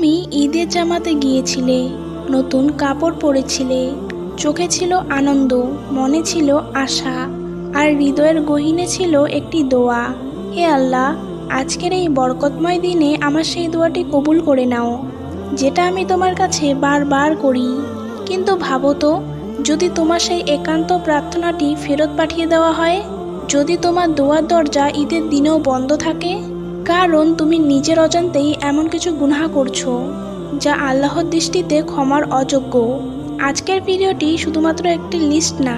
তুমি ঈদের জামাতে গিয়েছিলে, নতুন কাপড় পরেছিলে। চোখে ছিল আনন্দ, মনে ছিল আশা, আর হৃদয়ের গহিনে ছিল একটি দোয়া। হে আল্লাহ, আজকের এই বরকতময় দিনে আমার সেই দোয়াটি কবুল করে নাও, যেটা আমি তোমার কাছে বারবার করি। কিন্তু ভাবো তো, যদি তোমার সেই একান্ত প্রার্থনাটি ফেরত পাঠিয়ে দেওয়া হয়, যদি তোমার দোয়ার দরজা ঈদের দিনেও বন্ধ থাকে কারণ তুমি নিজের অজান্তেই এমন কিছু গুনাহ করছ, যা আল্লাহর দৃষ্টিতে ক্ষমার অযোগ্য। আজকের ভিডিওটি শুধুমাত্র একটি লিস্ট না,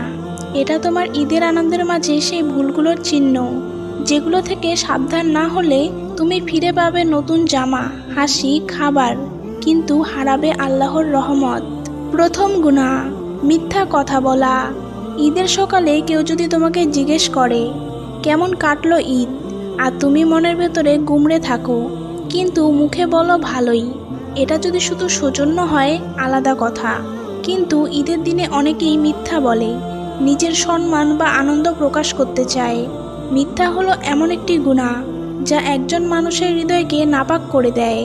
এটা তোমার ঈদের আনন্দের মাঝে সেই ভুলগুলোর চিহ্ন, যেগুলো থেকে সাবধান না হলে তুমি ফিরে পাবে নতুন জামা, হাসি, খাবার, কিন্তু হারাবে আল্লাহর রহমত। প্রথম গুণা মিথ্যা কথা বলা। ঈদের সকালে কেউ যদি তোমাকে জিজ্ঞেস করে, কেমন কাটলো ঈদ? আর তুমি মনের ভেতরে গুমড়ে থাকো। কিন্তু মুখে বলো ভালোই। এটা যদি শুধু সৌজন্য হয়, আলাদা কথা। কিন্তু ঈদের দিনে অনেকেই মিথ্যা বলে, নিজের সম্মান বা আনন্দ প্রকাশ করতে চায়। মিথ্যা হলো এমন একটি গুণা, যা একজন মানুষের হৃদয়কে নাপাক করে দেয়।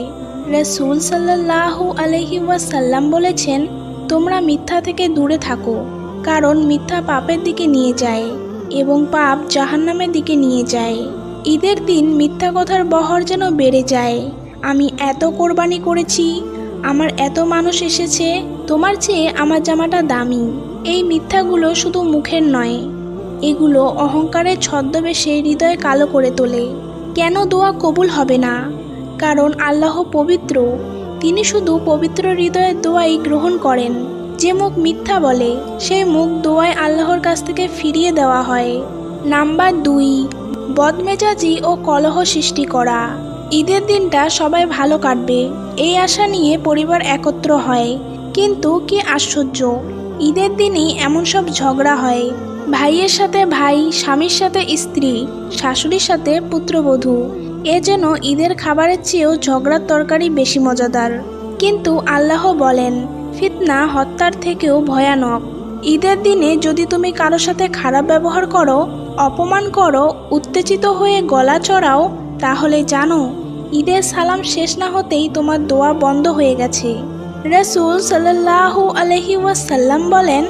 রসুল সাল্লাহু আলহি ওয়াসাল্লাম বলেছেন, তোমরা মিথ্যা থেকে দূরে থাকো, কারণ মিথ্যা পাপের দিকে নিয়ে যায় এবং পাপ জাহান্নামের দিকে নিয়ে যায়। ঈদের দিন মিথ্যা কথার বহর যেন বেড়ে যায়। আমি এত কোরবানি করেছি, আমার এত মানুষ এসেছে, তোমার চেয়ে আমার জামাটা দামি। এই মিথ্যাগুলো শুধু মুখের নয়, এগুলো অহংকারের ছদ্মবেশে হৃদয় কালো করে তোলে। কেন দোয়া কবুল হবে না? কারণ আল্লাহ পবিত্র, তিনি শুধু পবিত্র হৃদয়ের দোয়াই গ্রহণ করেন। যে মুখ মিথ্যা বলে, সেই মুখ দোয়ায় আল্লাহর কাছ থেকে ফিরিয়ে দেওয়া হয়। নাম্বার দুই বদমেজাজি ও কলহ সৃষ্টি করা। ঈদের দিনটা সবাই ভালো কাটবে, এই আশা নিয়ে পরিবার একত্র হয়। কিন্তু কি আশ্চর্য, ঈদের দিনই এমন সব ঝগড়া হয়। ভাইয়ের সাথে ভাই, স্বামীর সাথে স্ত্রী, শাশুড়ির সাথে পুত্রবধূ, এ যেন ঈদের খাবারের চেয়েও ঝগড়ার তরকারি বেশি মজাদার। কিন্তু আল্লাহ বলেন, ফিতনা হত্যার থেকেও ভয়ানক। ঈদের দিনে যদি তুমি কারোর সাথে খারাপ ব্যবহার করো অপমান করো, উত্তেজিত হয়ে গলা চড়াও, তাহলে জানো, ঈদের সালাম শেষ না হতেই তোমার দোয়া বন্ধ হয়ে গেছে। রসুল সাল্লাহু আলহি ওয়াসাল্লাম বলেন,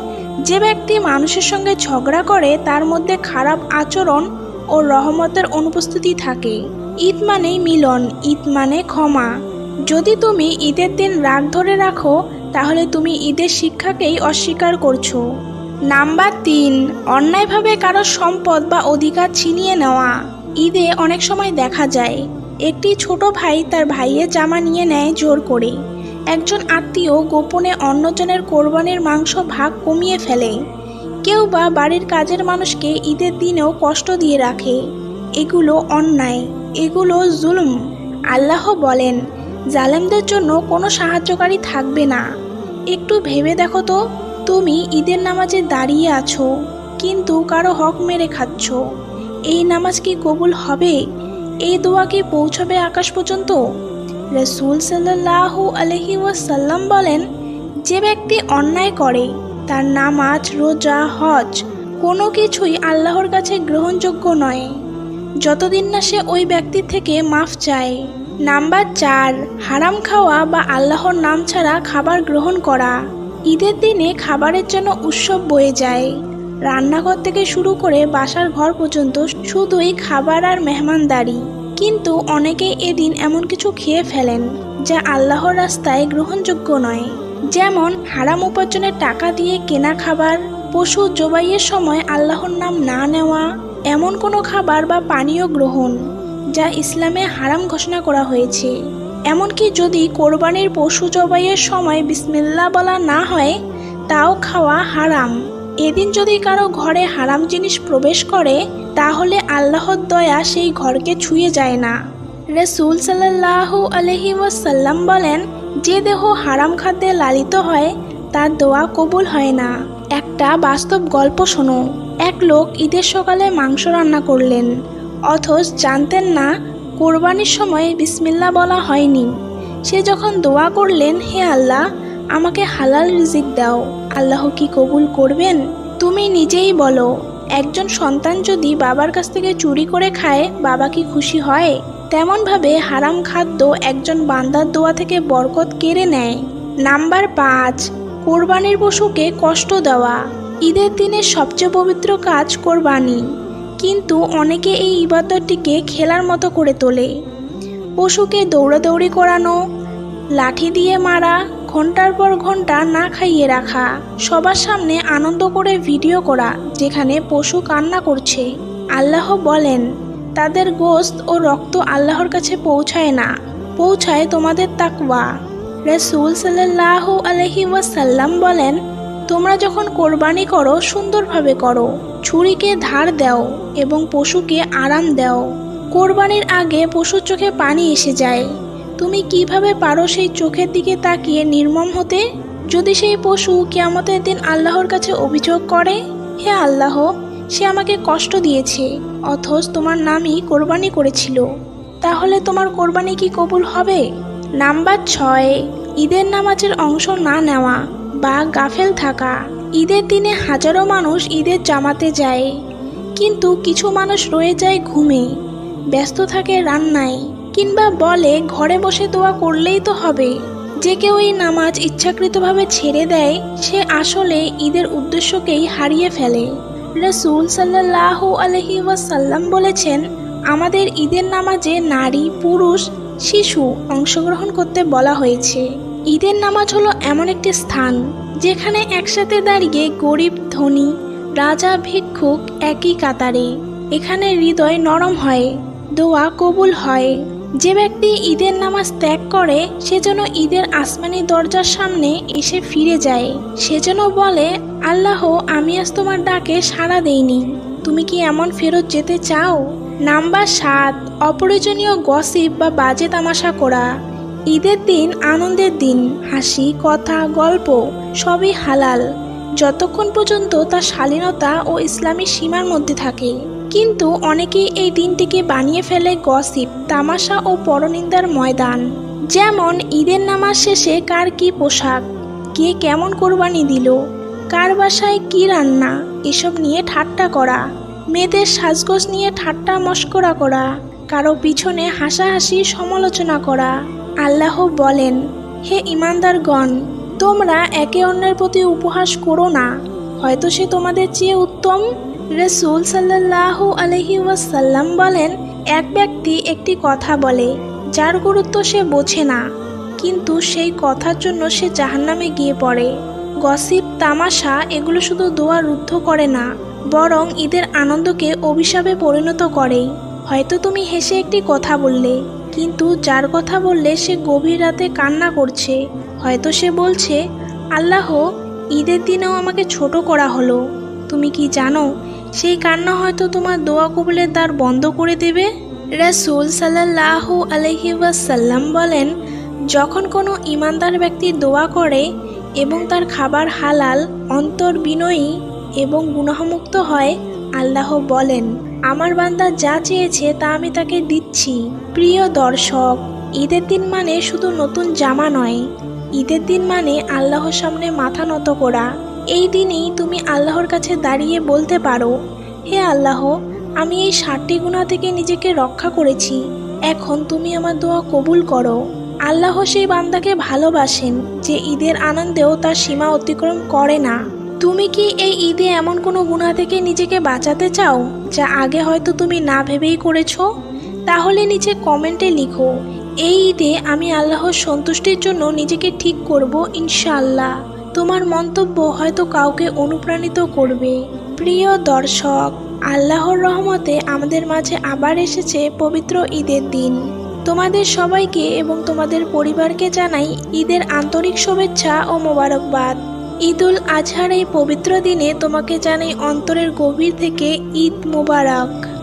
যে ব্যক্তি মানুষের সঙ্গে ঝগড়া করে, তার মধ্যে খারাপ আচরণ ও রহমতের অনুপস্থিতি থাকে। ঈদ মানেই মিলন, ঈদ মানে ক্ষমা। যদি তুমি ঈদের দিন রাগ ধরে রাখো, তাহলে তুমি ঈদের শিক্ষাকেই অস্বীকার করছ। নাম্বার তিন, অন্যায়ভাবে কারও সম্পদ বা অধিকার ছিনিয়ে নেওয়া। ঈদে অনেক সময় দেখা যায়, একটি ছোট ভাই তার ভাইয়ের জামা নিয়ে নেয় জোর করে। একজন আত্মীয় গোপনে অন্যজনের কোরবানির মাংস ভাগ কমিয়ে ফেলে। কেউ বা বাড়ির কাজের মানুষকে ঈদের দিনেও কষ্ট দিয়ে রাখে। এগুলো অন্যায়, এগুলো জুলুম। আল্লাহ বলেন, জালেমদের জন্য কোনো সাহায্যকারী থাকবে না। একটু ভেবে দেখো তো। তুমি ঈদের নামাজে দাঁড়িয়ে আছো, কিন্তু কারও হক মেরে খাচ্ছ। এই নামাজ কি কবুল হবে? এই দোয়া কি পৌঁছবে আকাশ পর্যন্ত? রসুল সাল্লাহু আলহি ওয়াসাল্লাম বলেন, যে ব্যক্তি অন্যায় করে, তার নামাজ, রোজা, হজ, কোনো কিছুই আল্লাহর কাছে গ্রহণযোগ্য নয়। যতদিন না সে ওই ব্যক্তি থেকে মাফ চায়। নাম্বার চার, হারাম খাওয়া বা আল্লাহর নাম ছাড়া খাবার গ্রহণ করা। ঈদের দিনে খাবারের জন্য উৎসব বয়ে যায়। রান্নাঘর থেকে শুরু করে বাসার ঘর পর্যন্ত শুধুই খাবার আর মেহমানদারি। কিন্তু অনেকেই এদিন এমন কিছু খেয়ে ফেলেন, যা আল্লাহর রাস্তায় গ্রহণযোগ্য নয়। যেমন, হারাম উপার্জনের টাকা দিয়ে কেনা খাবার, পশু জবাইয়ের সময় আল্লাহর নাম না নেওয়া, এমন কোনো খাবার বা পানীয় গ্রহণ, যা ইসলামে হারাম ঘোষণা করা হয়েছে। এমনকি যদি কোরবানির পশু জবাইয়ের সময় বিসমিল্লা বলা না হয়, তাও খাওয়া হারাম। এদিন যদি কারও ঘরে হারাম জিনিস প্রবেশ করে, তাহলে আল্লাহর দয়া সেই ঘরকে ছুঁয়ে যায় না। রসুল সাল্লাহু আলহি ওয়াসাল্লাম বলেন, যে দেহ হারাম খাদ্যে লালিত হয়, তার দোয়া কবুল হয় না। একটা বাস্তব গল্প শোনো। এক লোক ঈদের সকালে মাংস রান্না করলেন, অথচ জানতেন না কোরবানির সময় বিসমিল্লা বলা হয়নি। সে যখন দোয়া করলেন, হে আল্লাহ, আমাকে হালাল রিজিক দাও। আল্লাহ কি কবুল করবেন? তুমি নিজেই বলো, একজন সন্তান যদি বাবার কাছ থেকে চুরি করে খায়, বাবা কি খুশি হয়? তেমনভাবে হারাম খাদ্য একজন বান্দার দোয়া থেকে বরকত কেড়ে নেয়। নাম্বার পাঁচ, কোরবানির পশুকে কষ্ট দেওয়া। ঈদের দিনের সবচেয়ে পবিত্র কাজ কোরবানি। কিন্তু অনেকে এই ইবাদতটিকে খেলার মতো করে তোলে। পশুকে দৌড়াদৌড়ি করানো, লাঠি দিয়ে মারা, ঘণ্টার পর ঘণ্টা না খাইয়ে রাখা, সবার সামনে আনন্দ করে ভিডিও করা যেখানে পশু কান্না করছে। আল্লাহ বলেন, তাদের গোস্ত ও রক্ত আল্লাহর কাছে পৌঁছায় না, পৌঁছায় তোমাদের তাকওয়া। রসুল সাল্লাহ আলহি ওয়াসাল্লাম বলেন তোমরা যখন কোরবানি করো, সুন্দরভাবে করো। ছুরিকে ধার দাও এবং পশুকে আরাম দাও। কোরবানির আগে পশুর চোখে পানি এসে যায়। তুমি কীভাবে পারো সেই চোখের দিকে তাকিয়ে নির্মম হতে? যদি সেই পশু কেয়ামতের দিন আল্লাহর কাছে অভিযোগ করে, হে আল্লাহ, সে আমাকে কষ্ট দিয়েছে, অথচ তোমার নামই কোরবানি করেছিল। তাহলে তোমার কোরবানি কি কবুল হবে? নাম্বার ছয়, ঈদের নামাজের অংশ না নেওয়া। বা গাফেল থাকা। ঈদের দিনে হাজারো মানুষ ঈদের জামাতে যায়। কিন্তু কিছু মানুষ রয়ে যায় ঘুমে, ব্যস্ত থাকে রান্নায়, কিংবা বলে ঘরে বসে দোয়া করলেই তো হবে। যে কেউ এই নামাজ ইচ্ছাকৃতভাবে ছেড়ে দেয়, সে আসলে ঈদের উদ্দেশ্যকেই হারিয়ে ফেলে। রসুল সাল্লাহ আলহি ওয়াসাল্লাম বলেছেন, আমাদের ঈদের নামাজে নারী, পুরুষ, শিশু অংশগ্রহণ করতে বলা হয়েছে। ঈদের নামাজ হলো এমন একটি স্থান যেখানে একসাথে দাঁড়িয়ে গরিব, ধনী, রাজা, ভিক্ষুক একই কাতারে। এখানে হৃদয় নরম হয়, দোয়া কবুল হয়। যে ব্যক্তি ঈদের নামাজ ত্যাগ করে, সে যেন ঈদের আসমানি দরজার সামনে এসে ফিরে যায়। সে যেন বলে, আল্লাহ, আমি আজ তোমার ডাকে সাড়া দেইনি। তুমি কি এমন ফেরত যেতে চাও? নাম্বার সাত, অপ্রয়োজনীয় গসিপ বা বাজে তামাশা করা। ঈদের দিন, আনন্দের দিন, হাসি, কথা, গল্প, সবই হালাল। যতক্ষণ পর্যন্ত তার শালীনতা ও ইসলামী সীমার মধ্যে থাকে। কিন্তু অনেকেই এই দিনটিকে বানিয়ে ফেলে গসিপ, তামাশা ও পরনিন্দার ময়দান। যেমন, ঈদের নামাজ শেষে কার কি পোশাক? কে কেমন কোরবানি দিল? কার বাসায় কি রান্না? এসব নিয়ে ঠাট্টা করা। মেয়েদের সাজগোজ নিয়ে ঠাট্টা মস্করা করা। কারও পিছনে হাসাহাসি সমালোচনা করা। আল্লাহ বলেন, হে ইমানদারগণ তোমরা একে অন্যের প্রতি উপহাস করো না। হয়তো সে তোমাদের চেয়ে উত্তম? রসুল সাল্লাহ আলহি ওয়াসাল্লাম বলেন, এক ব্যক্তি একটি কথা বলে, যার গুরুত্ব সে বোঝে না। কিন্তু সেই কথার জন্য সে জাহান্নামে গিয়ে পড়ে। গসিপ, তামাশা, এগুলো শুধু দোয়া রুদ্ধ করে না, বরং ঈদের আনন্দকে অভিশাপে পরিণত করে হয়তো তুমি হেসে একটি কথা বললে। কিন্তু যার কথা বললে সে গভীর রাতে কান্না করছে। হয়তো সে বলছে, আল্লাহ, ঈদের দিনেও আমাকে ছোট করা হলো। তুমি কি জানো, সেই কান্না হয়তো তোমার দোয়া কবুলের দ্বার বন্ধ করে দেবে? রাসুল সাল্লাহ আলহি ওয়াসাল্লাম বলেন, যখন কোনো ইমানদার ব্যক্তি দোয়া করে এবং তার খাবার হালাল, অন্তর বিনয়ী এবং গুনাহমুক্ত হয়, আল্লাহ বলেন আমার বান্দা যা চেয়েছে তা আমি তাকে দিচ্ছি। প্রিয় দর্শক, ঈদের দিন মানে শুধু নতুন জামা নয়। ঈদের দিন মানে আল্লাহর সামনে মাথা নত করা। এই দিনেই তুমি আল্লাহর কাছে দাঁড়িয়ে বলতে পারো, হে আল্লাহ, আমি এই ষাটটি গুণা থেকে নিজেকে রক্ষা করেছি। এখন তুমি আমার দোয়া কবুল করো। আল্লাহ সেই বান্দাকে ভালোবাসেন যে ঈদের আনন্দেও তার সীমা অতিক্রম করে না। তুমি কি এই ঈদে এমন কোনো গুণা থেকে নিজেকে বাঁচাতে চাও, যা আগে হয়তো তুমি না ভেবেই করেছ? তাহলে নিচে কমেন্টে লিখো, এই ঈদে আমি আল্লাহর সন্তুষ্টির জন্য নিজেকে ঠিক করব ইনশাল্লাহ তোমার মন্তব্য হয়তো কাউকে অনুপ্রাণিত করবে। প্রিয় দর্শক, আল্লাহর রহমতে আমাদের মাঝে আবার এসেছে পবিত্র ঈদের দিন। তোমাদের সবাইকে এবং তোমাদের পরিবারকে জানাই ঈদের আন্তরিক শুভেচ্ছা ও মোবারকবাদ। ঈদুল আজহার এই পবিত্র দিনে তোমাকে জানাই অন্তরের গভীর থেকে ঈদ মোবারক।